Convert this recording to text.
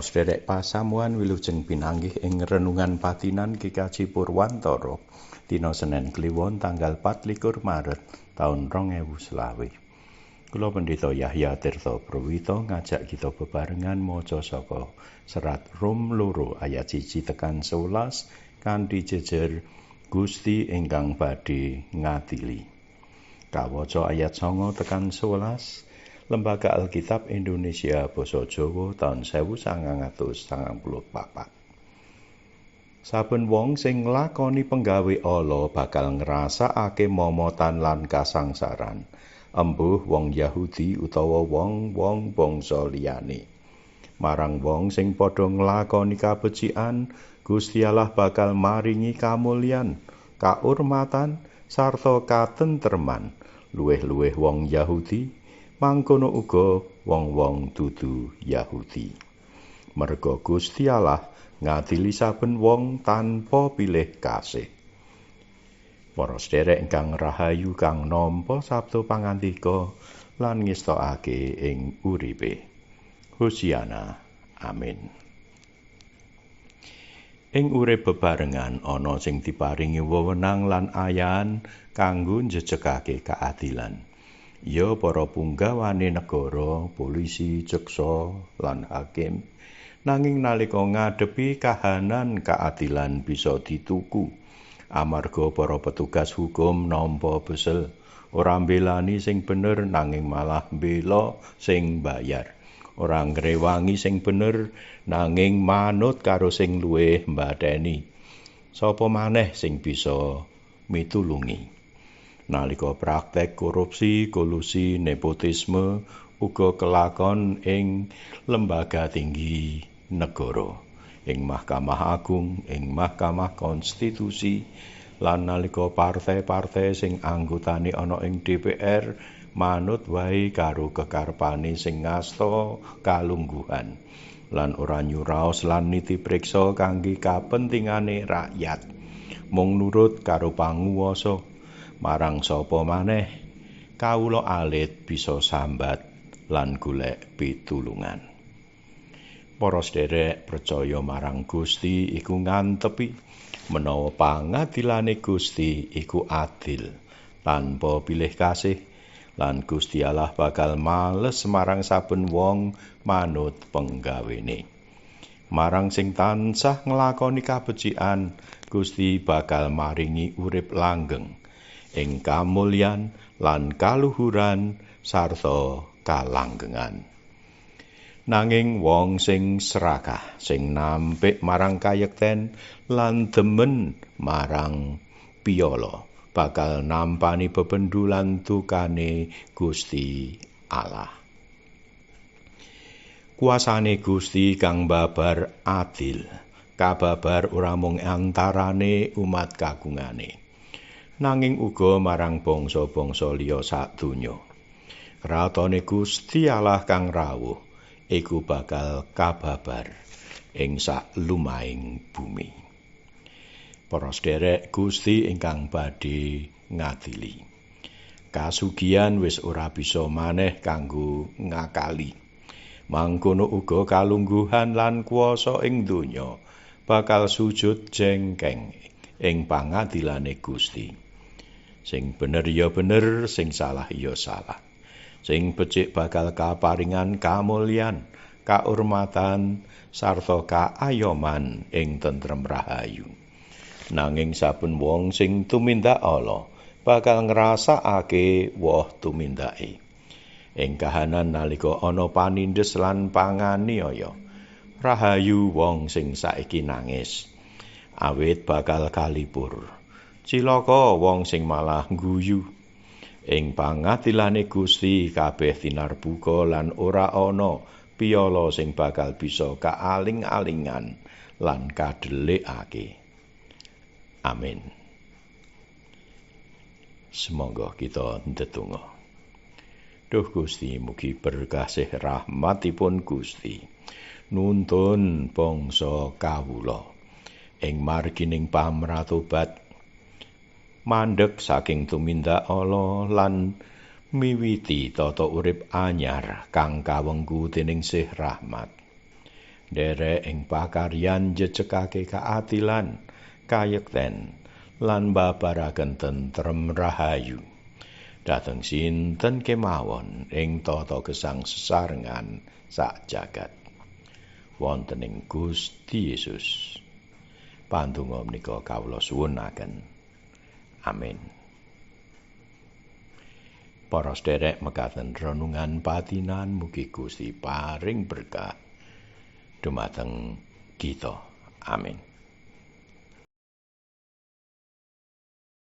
Sederek pasamuan wilujeng pinanggih ing renungan patinan Kikaji Purwantara dina Senin Kliwon tanggal 24 Maret taun 2020. Kula Pendeta Yahya Tirta Prawita ngajak kita bebarengan maca saka serat Rom loro ayat 1 tekan 11 kanthi jejer Gusti ingkang badhe ngadili. Kawaca ayat 9 tekan 11 Lembaga Alkitab Indonesia Basa Jawa taun 1994. Saben wong sing nglakoni penggawe ala bakal ngrasakake momotan lan kasangsaran, embuh wong Yahudi utawa wong-wong bangsa liyane. Marang wong sing padha nglakoni kabecikan, Gusti Allah bakal maringi kamulyan, kaurmatan sarta katentreman luwih-luwih wong Yahudi mangkono uga wong-wong dudu Yahudi. Merga Gusti Allah ngadili saben wong tanpa pilih kasih. Para sederek ingkang rahayu kang nampa sabda pangantika lan ngestokake ing uripe. Hosiana. Amin. Ing urip bebarengan ana sing diparingi wewenang lan ayan kanggo njejegake keadilan. Ya para punggawane negara, polisi, ceksa lan hakim. Nanging nalika ngadepi kahanan keadilan bisa dituku. Amarga para petugas hukum nampa besel ora mbelani sing bener nanging malah mbela sing bayar ora ngrewangi sing bener nanging manut karo sing luwih mbatheni sapa maneh sing bisa mitulungi nalika praktek korupsi, kolusi, nepotisme uga kelakon ing lembaga tinggi negara, ing Mahkamah Agung, ing Mahkamah Konstitusi, lan nalika partai-partai sing anggotane ana ing DPR manut wae karo kekarpane sing ngasta kalungguhan lan ora nyuraos lan niti priksa kangge kapentingane rakyat. Mung nurut karo panguwasa marang sapa maneh kawula alit bisa sambat lan golek pitulungan. Para sederek percaya marang Gusti iku ngantepi menawa pangadilane Gusti iku adil tanpa pilih kasih lan Gusti Allah bakal males marang saben wong manut penggawene. Marang sing tansah nglakoni kabecikan Gusti bakal maringi urip langgeng ing kamulyan lan kaluhuran sarta kalanggengan. Nanging wong sing serakah, sing nampik marang kayekten lan demen marang piyala, bakal nampani bebendulan tukane Gusti Allah. Kuasane Gusti kang babar adil, kababar ora mung antarane umat kagungane. Nanging uga marang bangsa-bangsa liya sadonya. Kratone Gusti Allah kang rawuh iku bakal kababar ing sak lumahing bumi. Para sederek Gusti ingkang badhe ngadili. Kasugian wis ora bisa maneh kanggo ngakali. Mangkono uga kalungguhan lan kuasa ing donya bakal sujud jengkeng ing pangadilane Gusti. Sing bener ya bener sing salah ya salah. Sing becik bakal kaparingan kamulyan kaurmatan sarta kaayoman ing tentrem rahayu. Nanging saben wong sing tumindak Allah bakal ngrasakake woh tumindake. Ing kahanan nalika ana panindes lan panganiaya rahayu wong sing saiki nangis. Awit bakal kalipur cilaka wong sing malah guyu ing pangadilane Gusti kabeh tinarbuka lan ora ana piyala sing bakal bisa kaaling-alingan lan kadelikake amin. Semoga kita ndedonga Duh Gusti mugi berkasih rahmatipun Gusti. Nuntun bangsa kawula. Ing margining pamratobat mandheg saking tumindak ala lan miwiti tata urip anyar kang kawengku dening Sih Rahmat. Derek ing pakaryan jejegake kaatilan kayekten lan babaraken tentrem rahayu. Dhateng sinten kemawon ing tata gesang sesarengan sak jagat. Wonten ing Gusti Yesus. Pandonga menika kawula suwunaken amin Para sederek mekaten renungan patinan mugi Gusti paring berkah dumateng kita. Amin.